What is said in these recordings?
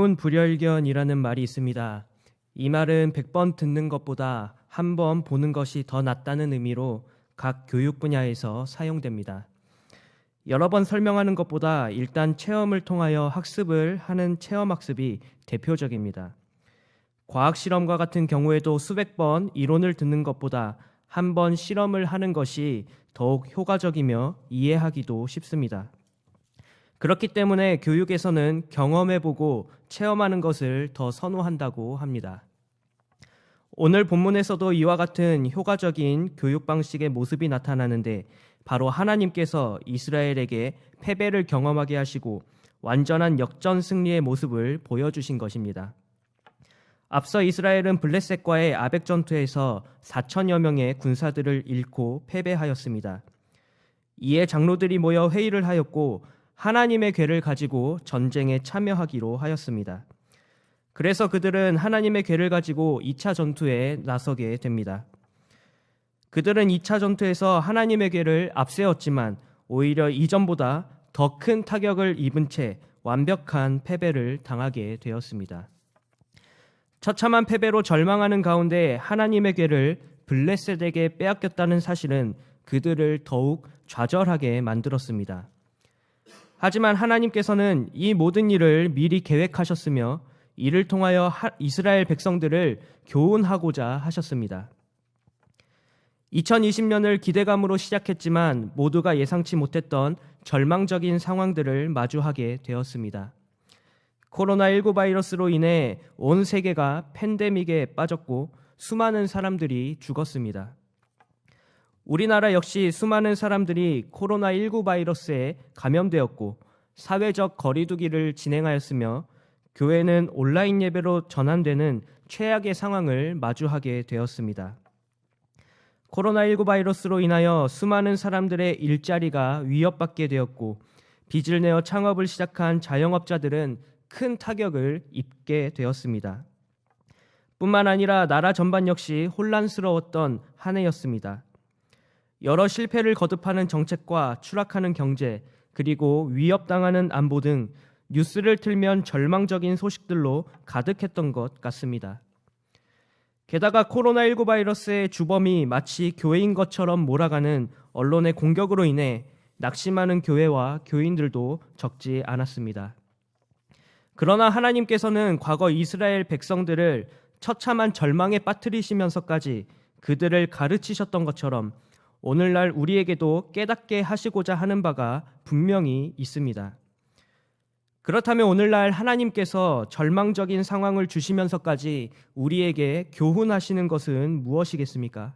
백문불여일견이라는 말이 있습니다. 이 말은 100번 듣는 것보다 한 번 보는 것이 더 낫다는 의미로 각 교육 분야에서 사용됩니다. 여러 번 설명하는 것보다 일단 체험을 통하여 학습을 하는 체험 학습이 대표적입니다. 과학 실험과 같은 경우에도 수백 번 이론을 듣는 것보다 한 번 실험을 하는 것이 더욱 효과적이며 이해하기도 쉽습니다. 그렇기 때문에 교육에서는 경험해보고 체험하는 것을 더 선호한다고 합니다. 오늘 본문에서도 이와 같은 효과적인 교육 방식의 모습이 나타나는데 바로 하나님께서 이스라엘에게 패배를 경험하게 하시고 완전한 역전 승리의 모습을 보여주신 것입니다. 앞서 이스라엘은 블레셋과의 아벡 전투에서 4천여 명의 군사들을 잃고 패배하였습니다. 이에 장로들이 모여 회의를 하였고 하나님의 괴를 가지고 전쟁에 참여하기로 하였습니다. 그래서 그들은 하나님의 괴를 가지고 2차 전투에 나서게 됩니다. 그들은 2차 전투에서 하나님의 괴를 앞세웠지만 오히려 이전보다 더 큰 타격을 입은 채 완벽한 패배를 당하게 되었습니다. 처참한 패배로 절망하는 가운데 하나님의 괴를 블레셋에게 빼앗겼다는 사실은 그들을 더욱 좌절하게 만들었습니다. 하지만 하나님께서는 이 모든 일을 미리 계획하셨으며 이를 통하여 이스라엘 백성들을 교훈하고자 하셨습니다. 2020년을 기대감으로 시작했지만 모두가 예상치 못했던 절망적인 상황들을 마주하게 되었습니다. 코로나19 바이러스로 인해 온 세계가 팬데믹에 빠졌고 수많은 사람들이 죽었습니다. 우리나라 역시 수많은 사람들이 코로나19 바이러스에 감염되었고 사회적 거리두기를 진행하였으며 교회는 온라인 예배로 전환되는 최악의 상황을 마주하게 되었습니다. 코로나19 바이러스로 인하여 수많은 사람들의 일자리가 위협받게 되었고 빚을 내어 창업을 시작한 자영업자들은 큰 타격을 입게 되었습니다. 뿐만 아니라 나라 전반 역시 혼란스러웠던 한 해였습니다. 여러 실패를 거듭하는 정책과 추락하는 경제, 그리고 위협당하는 안보 등 뉴스를 틀면 절망적인 소식들로 가득했던 것 같습니다. 게다가 코로나19 바이러스의 주범이 마치 교회인 것처럼 몰아가는 언론의 공격으로 인해 낙심하는 교회와 교인들도 적지 않았습니다. 그러나 하나님께서는 과거 이스라엘 백성들을 처참한 절망에 빠뜨리시면서까지 그들을 가르치셨던 것처럼 오늘날 우리에게도 깨닫게 하시고자 하는 바가 분명히 있습니다. 그렇다면 오늘날 하나님께서 절망적인 상황을 주시면서까지 우리에게 교훈하시는 것은 무엇이겠습니까?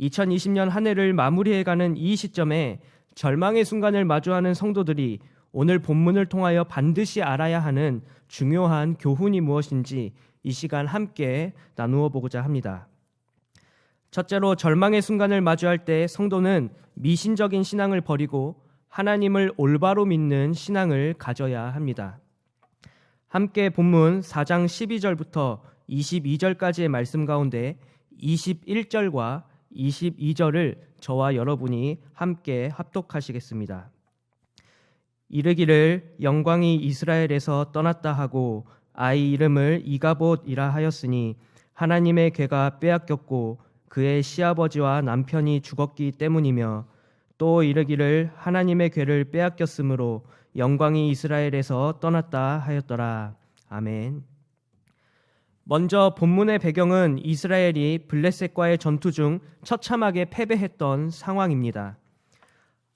2020년 한 해를 마무리해가는 이 시점에 절망의 순간을 마주하는 성도들이 오늘 본문을 통하여 반드시 알아야 하는 중요한 교훈이 무엇인지 이 시간 함께 나누어 보고자 합니다. 첫째로 절망의 순간을 마주할 때 성도는 미신적인 신앙을 버리고 하나님을 올바로 믿는 신앙을 가져야 합니다. 함께 본문 4장 12절부터 22절까지의 말씀 가운데 21절과 22절을 저와 여러분이 함께 합독하시겠습니다. 이르기를 영광이 이스라엘에서 떠났다 하고 아이 이름을 이가봇이라 하였으니 하나님의 괴가 빼앗겼고 그의 시아버지와 남편이 죽었기 때문이며 또 이르기를 하나님의 괴를 빼앗겼으므로 영광이 이스라엘에서 떠났다 하였더라. 아멘. 먼저 본문의 배경은 이스라엘이 블레셋과의 전투 중 처참하게 패배했던 상황입니다.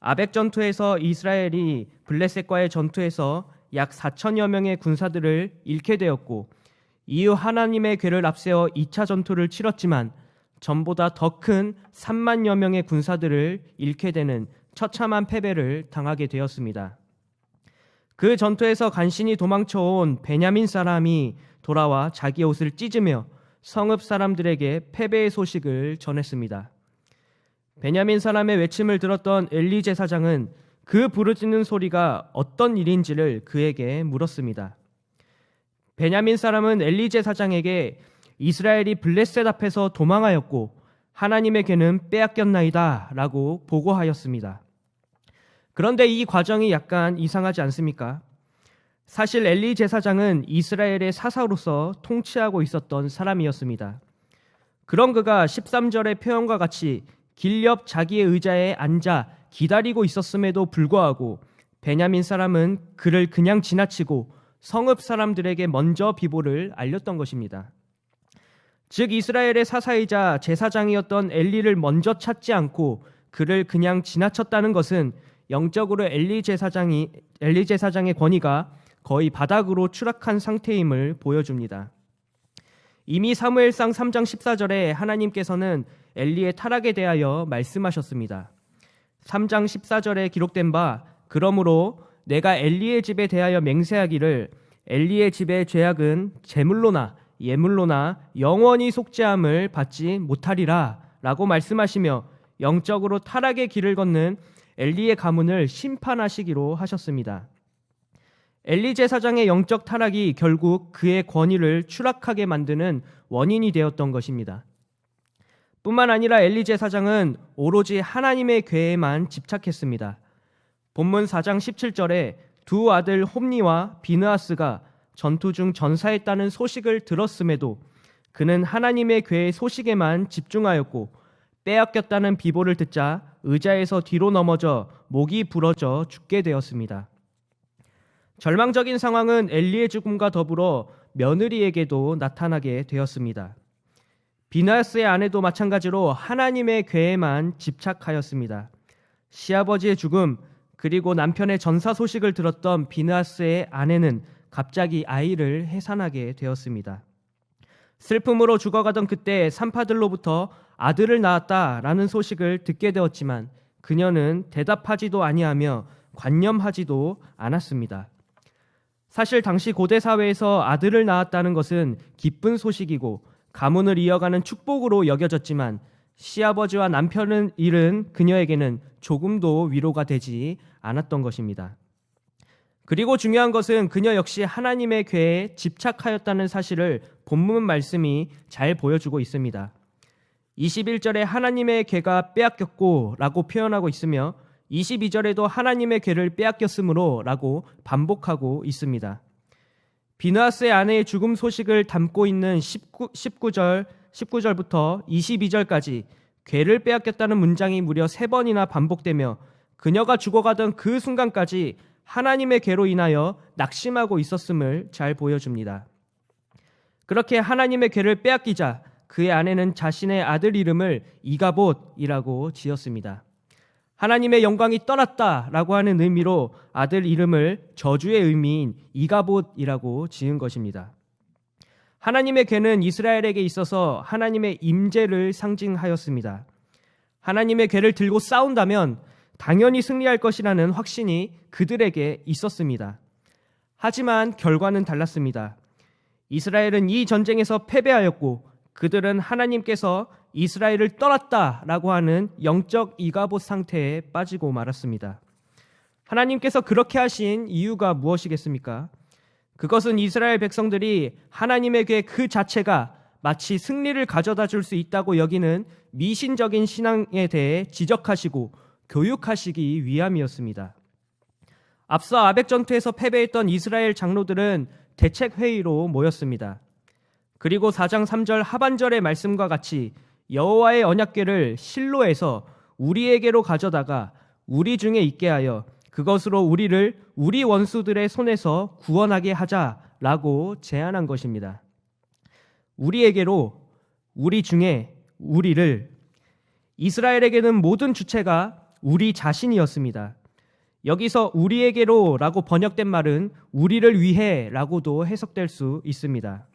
아벡 전투에서 이스라엘이 블레셋과의 전투에서 약 4천여 명의 군사들을 잃게 되었고 이후 하나님의 괴를 앞세워 2차 전투를 치렀지만 전보다 더 큰 3만여 명의 군사들을 잃게 되는 처참한 패배를 당하게 되었습니다. 그 전투에서 간신히 도망쳐온 베냐민 사람이 돌아와 자기 옷을 찢으며 성읍 사람들에게 패배의 소식을 전했습니다. 베냐민 사람의 외침을 들었던 엘리 제사장은 그 부르짖는 소리가 어떤 일인지를 그에게 물었습니다. 베냐민 사람은 엘리 제사장에게 이스라엘이 블레셋 앞에서 도망하였고 하나님의 괴는 빼앗겼나이다 라고 보고하였습니다. 그런데 이 과정이 약간 이상하지 않습니까? 사실 엘리 제사장은 이스라엘의 사사로서 통치하고 있었던 사람이었습니다. 그런 그가 13절의 표현과 같이 길옆 자기의 의자에 앉아 기다리고 있었음에도 불구하고 베냐민 사람은 그를 그냥 지나치고 성읍 사람들에게 먼저 비보를 알렸던 것입니다. 즉 이스라엘의 사사이자 제사장이었던 엘리를 먼저 찾지 않고 그를 그냥 지나쳤다는 것은 영적으로 엘리 제사장이 엘리 제사장의 권위가 거의 바닥으로 추락한 상태임을 보여줍니다. 이미 사무엘상 3장 14절에 하나님께서는 엘리의 타락에 대하여 말씀하셨습니다. 3장 14절에 기록된 바 그러므로 내가 엘리의 집에 대하여 맹세하기를 엘리의 집의 죄악은 제물로나 예물로나 영원히 속죄함을 받지 못하리라 라고 말씀하시며 영적으로 타락의 길을 걷는 엘리의 가문을 심판하시기로 하셨습니다. 엘리 제사장의 영적 타락이 결국 그의 권위를 추락하게 만드는 원인이 되었던 것입니다. 뿐만 아니라 엘리 제사장은 오로지 하나님의 괴에만 집착했습니다. 본문 4장 17절에 두 아들 홈니와 비느하스가 전투 중 전사했다는 소식을 들었음에도 그는 하나님의 괴의 소식에만 집중하였고 빼앗겼다는 비보를 듣자 의자에서 뒤로 넘어져 목이 부러져 죽게 되었습니다. 절망적인 상황은 엘리의 죽음과 더불어 며느리에게도 나타나게 되었습니다. 비나스의 아내도 마찬가지로 하나님의 괴에만 집착하였습니다. 시아버지의 죽음 그리고 남편의 전사 소식을 들었던 비나스의 아내는 갑자기 아이를 해산하게 되었습니다. 슬픔으로 죽어가던 그때 산파들로부터 아들을 낳았다라는 소식을 듣게 되었지만 그녀는 대답하지도 아니하며 관념하지도 않았습니다. 사실 당시 고대 사회에서 아들을 낳았다는 것은 기쁜 소식이고 가문을 이어가는 축복으로 여겨졌지만 시아버지와 남편을 잃은 그녀에게는 조금도 위로가 되지 않았던 것입니다. 그리고 중요한 것은 그녀 역시 하나님의 괴에 집착하였다는 사실을 본문 말씀이 잘 보여주고 있습니다. 21절에 하나님의 괴가 빼앗겼고 라고 표현하고 있으며 22절에도 하나님의 괴를 빼앗겼으므로 라고 반복하고 있습니다. 비누아스의 아내의 죽음 소식을 담고 있는 19, 19절, 19절부터 22절까지 괴를 빼앗겼다는 문장이 무려 세 번이나 반복되며 그녀가 죽어가던 그 순간까지 하나님의 괴로 인하여 낙심하고 있었음을 잘 보여줍니다. 그렇게 하나님의 괴를 빼앗기자 그의 아내는 자신의 아들 이름을 이가봇이라고 지었습니다. 하나님의 영광이 떠났다라고 하는 의미로 아들 이름을 저주의 의미인 이가봇이라고 지은 것입니다. 하나님의 괴는 이스라엘에게 있어서 하나님의 임재를 상징하였습니다. 하나님의 괴를 들고 싸운다면 당연히 승리할 것이라는 확신이 그들에게 있었습니다. 하지만 결과는 달랐습니다. 이스라엘은 이 전쟁에서 패배하였고 그들은 하나님께서 이스라엘을 떠났다라고 하는 영적 이가봇 상태에 빠지고 말았습니다. 하나님께서 그렇게 하신 이유가 무엇이겠습니까? 그것은 이스라엘 백성들이 하나님의 괴그 자체가 마치 승리를 가져다 줄 수 있다고 여기는 미신적인 신앙에 대해 지적하시고 교육하시기 위함이었습니다. 앞서 아벡 전투에서 패배했던 이스라엘 장로들은 대책 회의로 모였습니다. 그리고 4장 3절 하반절의 말씀과 같이 여호와의 언약궤를 실로에서 우리에게로 가져다가 우리 중에 있게 하여 그것으로 우리를 우리 원수들의 손에서 구원하게 하자라고 제안한 것입니다. 우리에게로 우리 중에 우리를 이스라엘에게는 모든 주체가 우리 자신이었습니다. 여기서 우리에게로 라고 번역된 말은 우리를 위해 라고도 해석될 수 있습니다.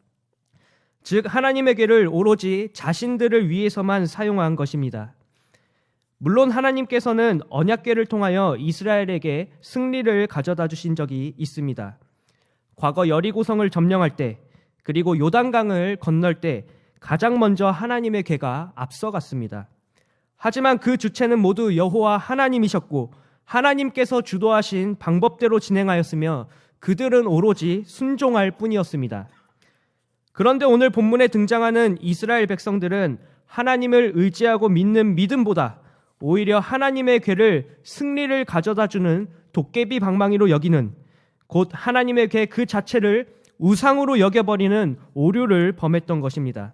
즉 하나님에게를 오로지 자신들을 위해서만 사용한 것입니다. 물론 하나님께서는 언약궤를 통하여 이스라엘에게 승리를 가져다 주신 적이 있습니다. 과거 여리고성을 점령할 때 그리고 요단강을 건널 때 가장 먼저 하나님의 궤가 앞서갔습니다. 하지만 그 주체는 모두 여호와 하나님이셨고 하나님께서 주도하신 방법대로 진행하였으며 그들은 오로지 순종할 뿐이었습니다. 그런데 오늘 본문에 등장하는 이스라엘 백성들은 하나님을 의지하고 믿는 믿음보다 오히려 하나님의 괴를 승리를 가져다 주는 도깨비 방망이로 여기는 곧 하나님의 궤그 자체를 우상으로 여겨버리는 오류를 범했던 것입니다.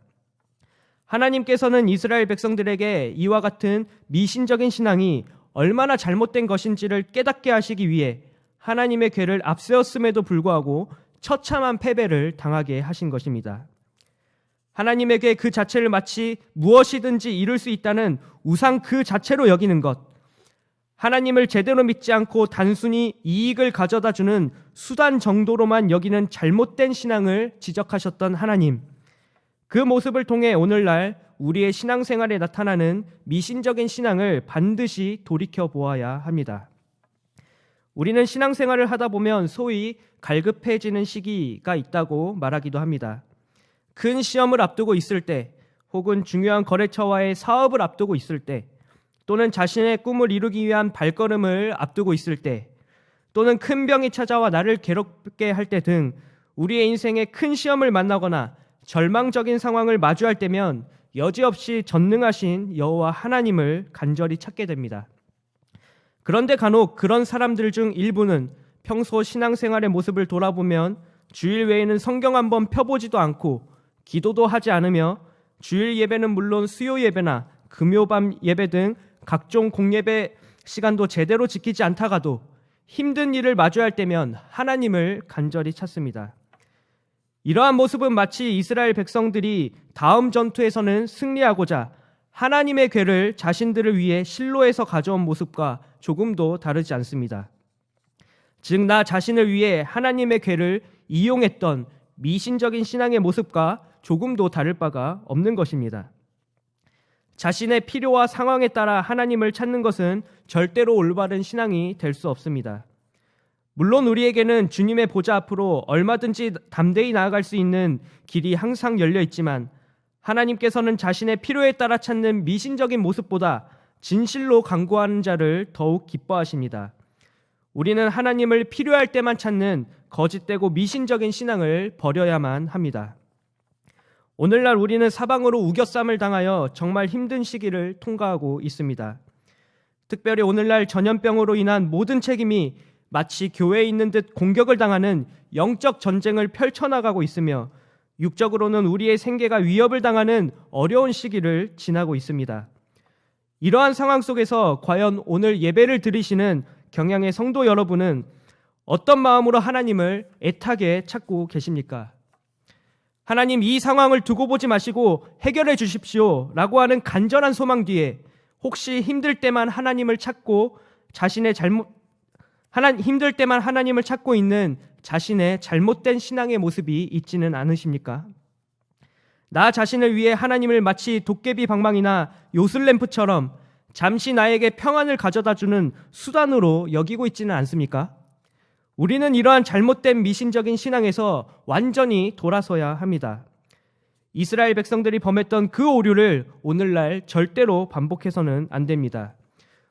하나님께서는 이스라엘 백성들에게 이와 같은 미신적인 신앙이 얼마나 잘못된 것인지를 깨닫게 하시기 위해 하나님의 궤를 앞세웠음에도 불구하고 처참한 패배를 당하게 하신 것입니다. 하나님에게 그 자체를 마치 무엇이든지 이룰 수 있다는 우상 그 자체로 여기는 것, 하나님을 제대로 믿지 않고 단순히 이익을 가져다 주는 수단 정도로만 여기는 잘못된 신앙을 지적하셨던 하나님. 그 모습을 통해 오늘날 우리의 신앙생활에 나타나는 미신적인 신앙을 반드시 돌이켜 보아야 합니다. 우리는 신앙생활을 하다 보면 소위 갈급해지는 시기가 있다고 말하기도 합니다. 큰 시험을 앞두고 있을 때, 혹은 중요한 거래처와의 사업을 앞두고 있을 때, 또는 자신의 꿈을 이루기 위한 발걸음을 앞두고 있을 때, 또는 큰 병이 찾아와 나를 괴롭게 할 때 등 우리의 인생에 큰 시험을 만나거나 절망적인 상황을 마주할 때면 여지없이 전능하신 여호와 하나님을 간절히 찾게 됩니다. 그런데 간혹 그런 사람들 중 일부는 평소 신앙생활의 모습을 돌아보면 주일 외에는 성경 한번 펴보지도 않고 기도도 하지 않으며 주일 예배는 물론 수요 예배나 금요밤 예배 등 각종 공예배 시간도 제대로 지키지 않다가도 힘든 일을 마주할 때면 하나님을 간절히 찾습니다. 이러한 모습은 마치 이스라엘 백성들이 다음 전투에서는 승리하고자 하나님의 괴를 자신들을 위해 실로에서 가져온 모습과 조금도 다르지 않습니다. 즉, 나 자신을 위해 하나님의 괴를 이용했던 미신적인 신앙의 모습과 조금도 다를 바가 없는 것입니다. 자신의 필요와 상황에 따라 하나님을 찾는 것은 절대로 올바른 신앙이 될 수 없습니다. 물론 우리에게는 주님의 보좌 앞으로 얼마든지 담대히 나아갈 수 있는 길이 항상 열려 있지만 하나님께서는 자신의 필요에 따라 찾는 미신적인 모습보다 진실로 강구하는 자를 더욱 기뻐하십니다. 우리는 하나님을 필요할 때만 찾는 거짓되고 미신적인 신앙을 버려야만 합니다. 오늘날 우리는 사방으로 우겨쌈을 당하여 정말 힘든 시기를 통과하고 있습니다. 특별히 오늘날 전염병으로 인한 모든 책임이 마치 교회에 있는 듯 공격을 당하는 영적 전쟁을 펼쳐나가고 있으며 육적으로는 우리의 생계가 위협을 당하는 어려운 시기를 지나고 있습니다. 이러한 상황 속에서 과연 오늘 예배를 드리시는 경향의 성도 여러분은 어떤 마음으로 하나님을 애타게 찾고 계십니까? 하나님 이 상황을 두고 보지 마시고 해결해 주십시오. 라고 하는 간절한 소망 뒤에 혹시 힘들 때만 하나님을 찾고 자신의 잘못, 하나, 힘들 때만 하나님을 찾고 있는 자신의 잘못된 신앙의 모습이 있지는 않으십니까? 나 자신을 위해 하나님을 마치 도깨비 방망이나 요술램프처럼 잠시 나에게 평안을 가져다 주는 수단으로 여기고 있지는 않습니까? 우리는 이러한 잘못된 미신적인 신앙에서 완전히 돌아서야 합니다. 이스라엘 백성들이 범했던 그 오류를 오늘날 절대로 반복해서는 안 됩니다.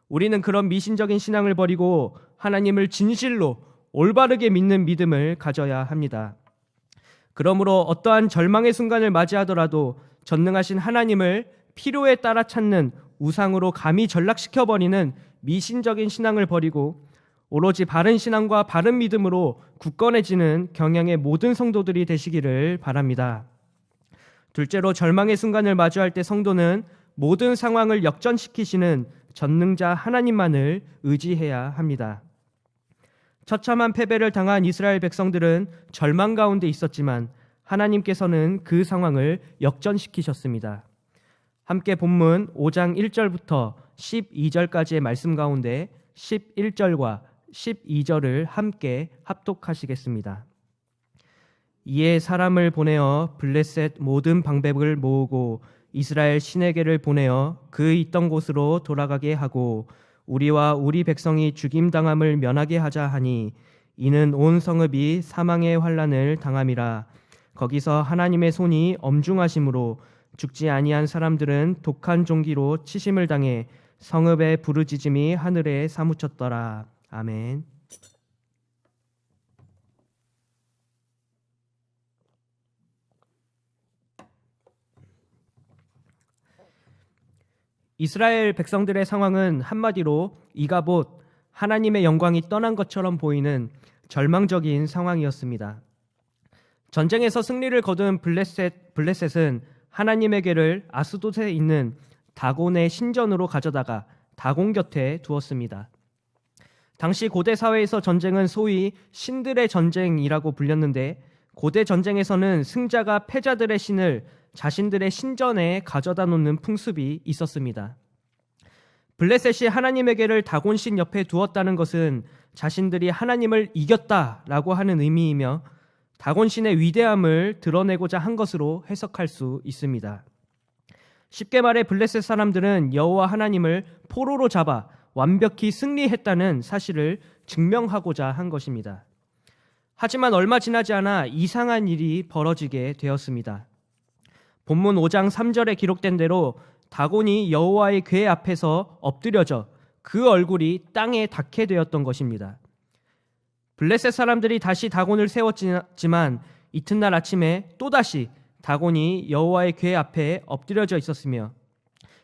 우리는 그런 미신적인 신앙을 버리고 하나님을 진실로 올바르게 믿는 믿음을 가져야 합니다. 그러므로 어떠한 절망의 순간을 맞이하더라도 전능하신 하나님을 필요에 따라 찾는 우상으로 감히 전락시켜 버리는 미신적인 신앙을 버리고 오로지 바른 신앙과 바른 믿음으로 굳건해지는 경향의 모든 성도들이 되시기를 바랍니다. 둘째로 절망의 순간을 마주할 때 성도는 모든 상황을 역전시키시는 전능자 하나님만을 의지해야 합니다. 처참한 패배를 당한 이스라엘 백성들은 절망 가운데 있었지만 하나님께서는 그 상황을 역전시키셨습니다. 함께 본문 5장 1절부터 12절까지의 말씀 가운데 11절과 12절을 함께 합독하시겠습니다. 이에 사람을 보내어 블레셋 모든 방백을 모으고 이스라엘 신에게를 보내어 그 있던 곳으로 돌아가게 하고 우리와 우리 백성이 죽임 당함을 면하게 하자 하니 이는 온 성읍이 사망의 환란을 당함이라 거기서 하나님의 손이 엄중하심으로 죽지 아니한 사람들은 독한 종기로 치심을 당해 성읍의 부르짖음이 하늘에 사무쳤더라. 아멘. 이스라엘 백성들의 상황은 한마디로 이가봇 하나님의 영광이 떠난 것처럼 보이는 절망적인 상황이었습니다. 전쟁에서 승리를 거둔 블레셋, 블레셋은 하나님에게를 아스돗에 있는 다곤의 신전으로 가져다가 다곤 곁에 두었습니다. 당시 고대 사회에서 전쟁은 소위 신들의 전쟁이라고 불렸는데 고대 전쟁에서는 승자가 패자들의 신을 자신들의 신전에 가져다 놓는 풍습이 있었습니다. 블레셋이 하나님에게를 다곤신 옆에 두었다는 것은 자신들이 하나님을 이겼다라고 하는 의미이며 다곤신의 위대함을 드러내고자 한 것으로 해석할 수 있습니다. 쉽게 말해 블레셋 사람들은 여호와 하나님을 포로로 잡아 완벽히 승리했다는 사실을 증명하고자 한 것입니다. 하지만 얼마 지나지 않아 이상한 일이 벌어지게 되었습니다. 본문 5장 3절에 기록된 대로 다곤이 여호와의 궤 앞에서 엎드려져 그 얼굴이 땅에 닿게 되었던 것입니다. 블레셋 사람들이 다시 다곤을 세웠지만 이튿날 아침에 또다시 다곤이 여호와의 궤 앞에 엎드려져 있었으며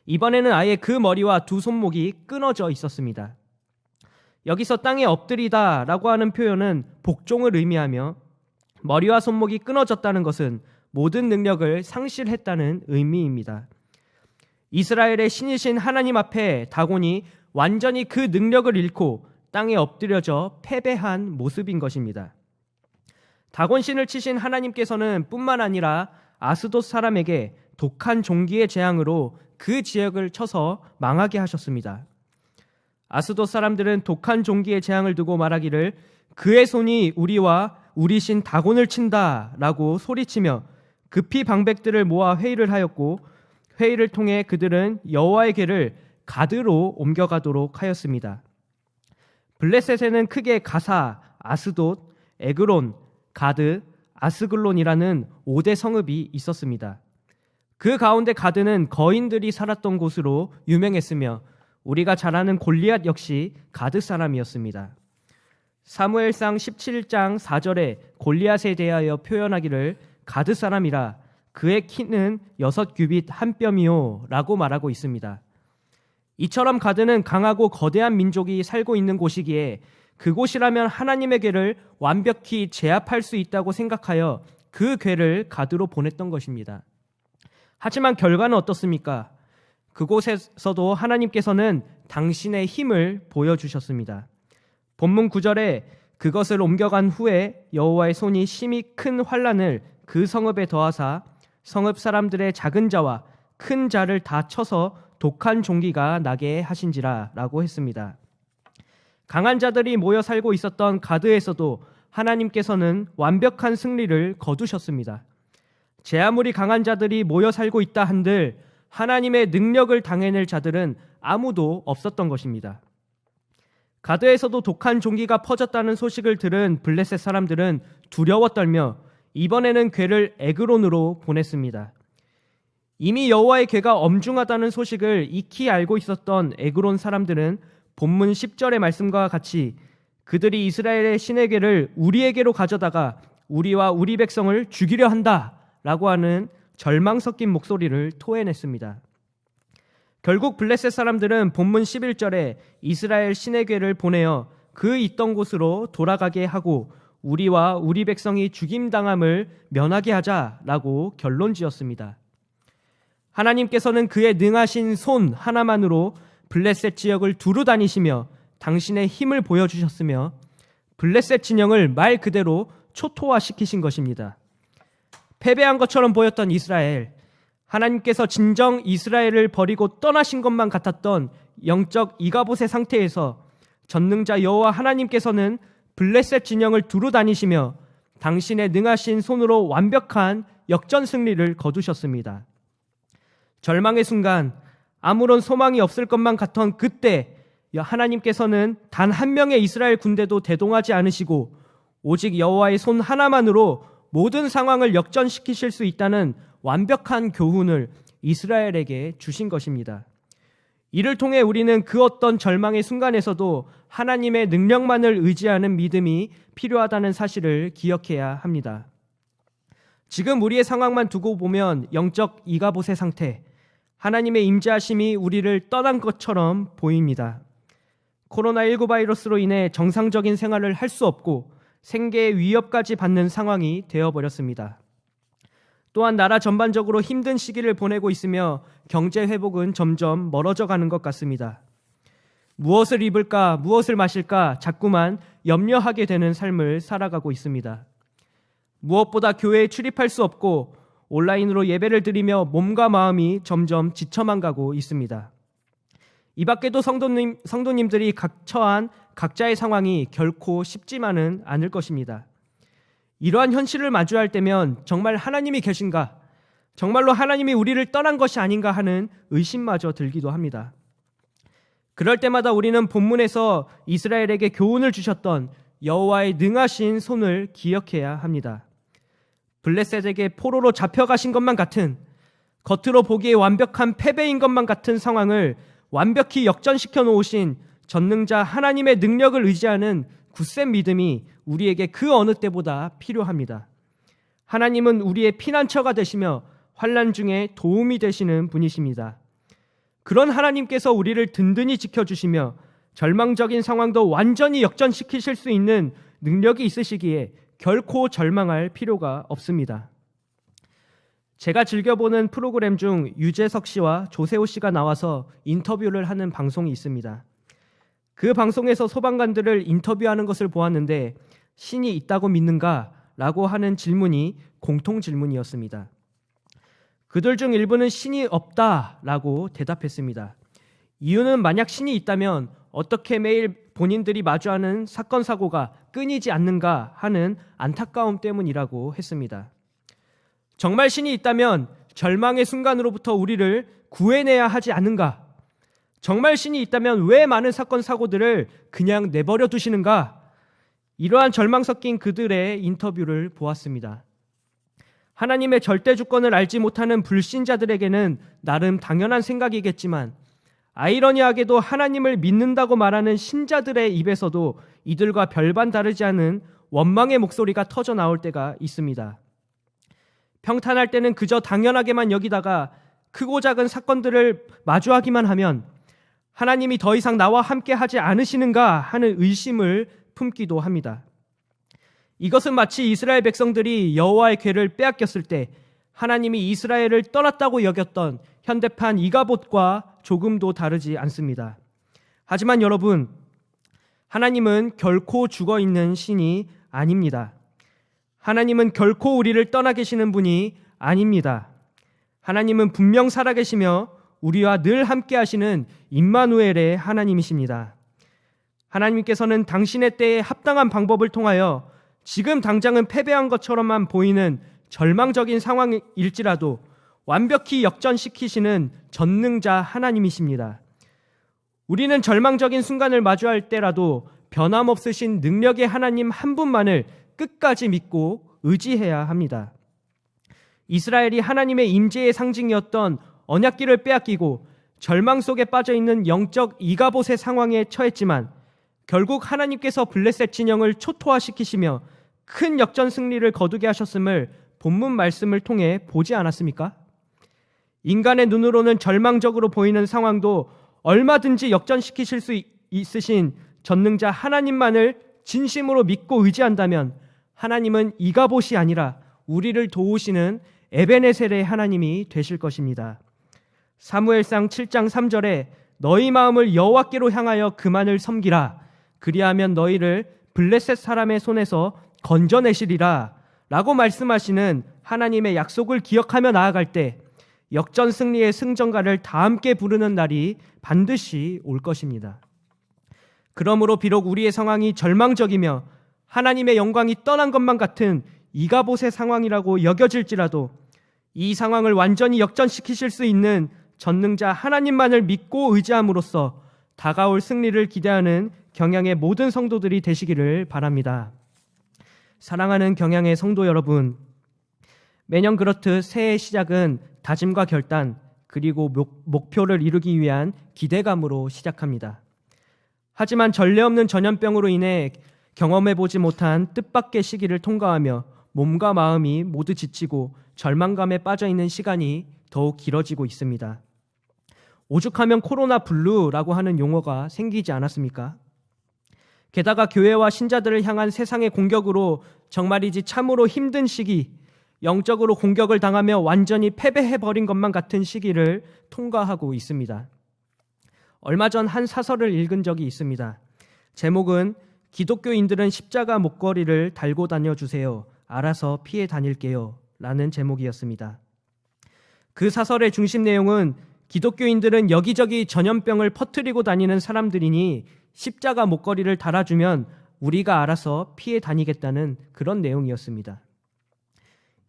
이번에는 아예 그 머리와 두 손목이 끊어져 있었습니다. 여기서 땅에 엎드리다라고 하는 표현은 복종을 의미하며 머리와 손목이 끊어졌다는 것은 모든 능력을 상실했다는 의미입니다. 이스라엘의 신이신 하나님 앞에 다곤이 완전히 그 능력을 잃고 땅에 엎드려져 패배한 모습인 것입니다. 다곤 신을 치신 하나님께서는 뿐만 아니라 아스돗 사람에게 독한 종기의 재앙으로 그 지역을 쳐서 망하게 하셨습니다. 아스돗 사람들은 독한 종기의 재앙을 두고 말하기를 그의 손이 우리와 우리 신 다곤을 친다라고 소리치며 급히 방백들을 모아 회의를 하였고 회의를 통해 그들은 여호와의 궤를 가드로 옮겨가도록 하였습니다. 블레셋에는 크게 가사, 아스돗, 에그론, 가드, 아스글론이라는 5대 성읍이 있었습니다. 그 가운데 가드는 거인들이 살았던 곳으로 유명했으며 우리가 잘 아는 골리앗 역시 가드 사람이었습니다. 사무엘상 17장 4절에 골리앗에 대하여 표현하기를 가드 사람이라 그의 키는 여섯 규빗 한 뼘이요라고 말하고 있습니다. 이처럼 가드는 강하고 거대한 민족이 살고 있는 곳이기에 그곳이라면 하나님의 궤를 완벽히 제압할 수 있다고 생각하여 그 궤를 가드로 보냈던 것입니다. 하지만 결과는 어떻습니까? 그곳에서도 하나님께서는 당신의 힘을 보여주셨습니다. 본문 9절에 그것을 옮겨간 후에 여호와의 손이 심히 큰 환란을 그 성읍에 더하사 성읍 사람들의 작은 자와 큰 자를 다 쳐서 독한 종기가 나게 하신지라라고 했습니다. 강한 자들이 모여 살고 있었던 가드에서도 하나님께서는 완벽한 승리를 거두셨습니다. 제 아무리 강한 자들이 모여 살고 있다 한들 하나님의 능력을 당해낼 자들은 아무도 없었던 것입니다. 가드에서도 독한 종기가 퍼졌다는 소식을 들은 블레셋 사람들은 두려워 떨며 이번에는 괴를 에그론으로 보냈습니다. 이미 여호와의 괴가 엄중하다는 소식을 익히 알고 있었던 에그론 사람들은 본문 10절의 말씀과 같이 그들이 이스라엘의 신의 괴를 우리에게로 가져다가 우리와 우리 백성을 죽이려 한다라고 하는 절망 섞인 목소리를 토해냈습니다. 결국 블레셋 사람들은 본문 11절에 이스라엘 신의 괴를 보내어 그 있던 곳으로 돌아가게 하고 우리와 우리 백성이 죽임당함을 면하게 하자라고 결론 지었습니다. 하나님께서는 그의 능하신 손 하나만으로 블레셋 지역을 두루 다니시며 당신의 힘을 보여주셨으며 블레셋 진영을 말 그대로 초토화시키신 것입니다. 패배한 것처럼 보였던 이스라엘, 하나님께서 진정 이스라엘을 버리고 떠나신 것만 같았던 영적 이가봇의 상태에서 전능자 여호와 하나님께서는 블레셋 진영을 두루 다니시며 당신의 능하신 손으로 완벽한 역전 승리를 거두셨습니다. 절망의 순간 아무런 소망이 없을 것만 같던 그때 하나님께서는 단 한 명의 이스라엘 군대도 대동하지 않으시고 오직 여호와의 손 하나만으로 모든 상황을 역전시키실 수 있다는 완벽한 교훈을 이스라엘에게 주신 것입니다. 이를 통해 우리는 그 어떤 절망의 순간에서도 하나님의 능력만을 의지하는 믿음이 필요하다는 사실을 기억해야 합니다. 지금 우리의 상황만 두고 보면 영적 이가봇의 상태, 하나님의 임재하심이 우리를 떠난 것처럼 보입니다. 코로나19 바이러스로 인해 정상적인 생활을 할 수 없고 생계의 위협까지 받는 상황이 되어버렸습니다. 또한 나라 전반적으로 힘든 시기를 보내고 있으며 경제 회복은 점점 멀어져 가는 것 같습니다. 무엇을 입을까, 무엇을 마실까 자꾸만 염려하게 되는 삶을 살아가고 있습니다. 무엇보다 교회에 출입할 수 없고 온라인으로 예배를 드리며 몸과 마음이 점점 지쳐만 가고 있습니다. 이 밖에도 성도님, 성도님들이 각 처한 각자의 상황이 결코 쉽지만은 않을 것입니다. 이러한 현실을 마주할 때면 정말 하나님이 계신가? 정말로 하나님이 우리를 떠난 것이 아닌가 하는 의심마저 들기도 합니다. 그럴 때마다 우리는 본문에서 이스라엘에게 교훈을 주셨던 여호와의 능하신 손을 기억해야 합니다. 블레셋에게 포로로 잡혀가신 것만 같은 겉으로 보기에 완벽한 패배인 것만 같은 상황을 완벽히 역전시켜 놓으신 전능자 하나님의 능력을 의지하는 굳센 믿음이 우리에게 그 어느 때보다 필요합니다. 하나님은 우리의 피난처가 되시며 환란 중에 도움이 되시는 분이십니다. 그런 하나님께서 우리를 든든히 지켜주시며 절망적인 상황도 완전히 역전시키실 수 있는 능력이 있으시기에 결코 절망할 필요가 없습니다. 제가 즐겨보는 프로그램 중 유재석 씨와 조세호 씨가 나와서 인터뷰를 하는 방송이 있습니다. 그 방송에서 소방관들을 인터뷰하는 것을 보았는데 신이 있다고 믿는가? 라고 하는 질문이 공통 질문이었습니다. 그들 중 일부는 신이 없다라고 대답했습니다. 이유는 만약 신이 있다면 어떻게 매일 본인들이 마주하는 사건 사고가 끊이지 않는가 하는 안타까움 때문이라고 했습니다. 정말 신이 있다면 절망의 순간으로부터 우리를 구해내야 하지 않는가? 정말 신이 있다면 왜 많은 사건 사고들을 그냥 내버려 두시는가? 이러한 절망 섞인 그들의 인터뷰를 보았습니다. 하나님의 절대 주권을 알지 못하는 불신자들에게는 나름 당연한 생각이겠지만 아이러니하게도 하나님을 믿는다고 말하는 신자들의 입에서도 이들과 별반 다르지 않은 원망의 목소리가 터져 나올 때가 있습니다. 평탄할 때는 그저 당연하게만 여기다가 크고 작은 사건들을 마주하기만 하면 하나님이 더 이상 나와 함께 하지 않으시는가 하는 의심을 품기도 합니다. 이것은 마치 이스라엘 백성들이 여호와의 괴를 빼앗겼을 때 하나님이 이스라엘을 떠났다고 여겼던 현대판 이가봇과 조금도 다르지 않습니다. 하지만 여러분, 하나님은 결코 죽어 있는 신이 아닙니다. 하나님은 결코 우리를 떠나 계시는 분이 아닙니다. 하나님은 분명 살아계시며 우리와 늘 함께 하시는 임마누엘의 하나님이십니다. 하나님께서는 당신의 때에 합당한 방법을 통하여 지금 당장은 패배한 것처럼만 보이는 절망적인 상황일지라도 완벽히 역전시키시는 전능자 하나님이십니다. 우리는 절망적인 순간을 마주할 때라도 변함없으신 능력의 하나님 한 분만을 끝까지 믿고 의지해야 합니다. 이스라엘이 하나님의 임재의 상징이었던 언약기를 빼앗기고 절망 속에 빠져 있는 영적 이가봇의 상황에 처했지만 결국 하나님께서 블레셋 진영을 초토화시키시며 큰 역전 승리를 거두게 하셨음을 본문 말씀을 통해 보지 않았습니까? 인간의 눈으로는 절망적으로 보이는 상황도 얼마든지 역전시키실 수 있으신 전능자 하나님만을 진심으로 믿고 의지한다면 하나님은 이가봇이 아니라 우리를 도우시는 에베네셀의 하나님이 되실 것입니다. 사무엘상 7장 3절에 너희 마음을 여호와께로 향하여 그만을 섬기라 그리하면 너희를 블레셋 사람의 손에서 건져내시리라 라고 말씀하시는 하나님의 약속을 기억하며 나아갈 때 역전 승리의 승전가를 다 함께 부르는 날이 반드시 올 것입니다. 그러므로 비록 우리의 상황이 절망적이며 하나님의 영광이 떠난 것만 같은 이가봇의 상황이라고 여겨질지라도 이 상황을 완전히 역전시키실 수 있는 전능자 하나님만을 믿고 의지함으로써 다가올 승리를 기대하는 경향의 모든 성도들이 되시기를 바랍니다. 사랑하는 경향의 성도 여러분, 매년 그렇듯 새해 시작은 다짐과 결단, 그리고 목, 표를 이루기 위한 기대감으로 시작합니다. 하지만 전례 없는 전염병으로 인해 경험해보지 못한 뜻밖의 시기를 통과하며 몸과 마음이 모두 지치고 절망감에 빠져 있는 시간이 더욱 길어지고 있습니다. 오죽하면 코로나 블루라고 하는 용어가 생기지 않았습니까? 게다가 교회와 신자들을 향한 세상의 공격으로 정말이지 참으로 힘든 시기, 영적으로 공격을 당하며 완전히 패배해버린 것만 같은 시기를 통과하고 있습니다. 얼마 전 한 사설을 읽은 적이 있습니다. 제목은 기독교인들은 십자가 목걸이를 달고 다녀 주세요. 알아서 피해 다닐게요. 라는 제목이었습니다. 그 사설의 중심 내용은 기독교인들은 여기저기 전염병을 퍼뜨리고 다니는 사람들이니 십자가 목걸이를 달아주면 우리가 알아서 피해 다니겠다는 그런 내용이었습니다.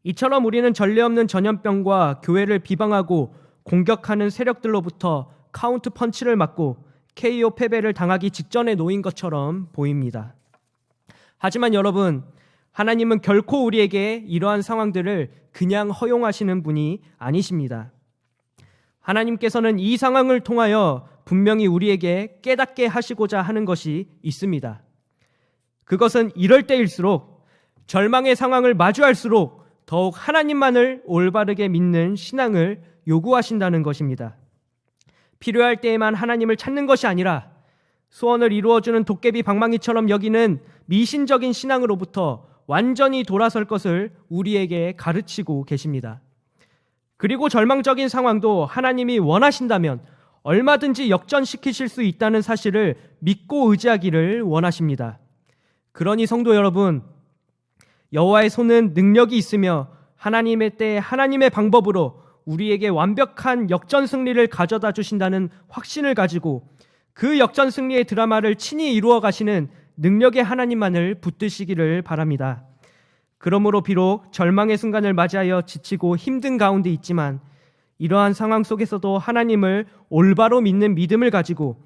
이처럼 우리는 전례 없는 전염병과 교회를 비방하고 공격하는 세력들로부터 카운트 펀치를 맞고 KO 패배를 당하기 직전에 놓인 것처럼 보입니다. 하지만 여러분, 하나님은 결코 우리에게 이러한 상황들을 그냥 허용하시는 분이 아니십니다. 하나님께서는 이 상황을 통하여 분명히 우리에게 깨닫게 하시고자 하는 것이 있습니다. 그것은 이럴 때일수록 절망의 상황을 마주할수록 더욱 하나님만을 올바르게 믿는 신앙을 요구하신다는 것입니다. 필요할 때에만 하나님을 찾는 것이 아니라 소원을 이루어주는 도깨비 방망이처럼 여기는 미신적인 신앙으로부터 완전히 돌아설 것을 우리에게 가르치고 계십니다. 그리고 절망적인 상황도 하나님이 원하신다면 얼마든지 역전시키실 수 있다는 사실을 믿고 의지하기를 원하십니다. 그러니 성도 여러분, 여호와의 손은 능력이 있으며 하나님의 때 하나님의 방법으로 우리에게 완벽한 역전 승리를 가져다 주신다는 확신을 가지고 그 역전 승리의 드라마를 친히 이루어 가시는 능력의 하나님만을 붙드시기를 바랍니다. 그러므로 비록 절망의 순간을 맞이하여 지치고 힘든 가운데 있지만 이러한 상황 속에서도 하나님을 올바로 믿는 믿음을 가지고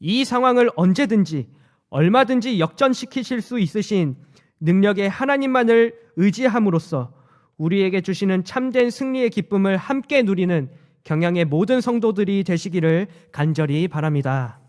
이 상황을 언제든지 얼마든지 역전시키실 수 있으신 능력의 하나님만을 의지함으로써 우리에게 주시는 참된 승리의 기쁨을 함께 누리는 경향의 모든 성도들이 되시기를 간절히 바랍니다.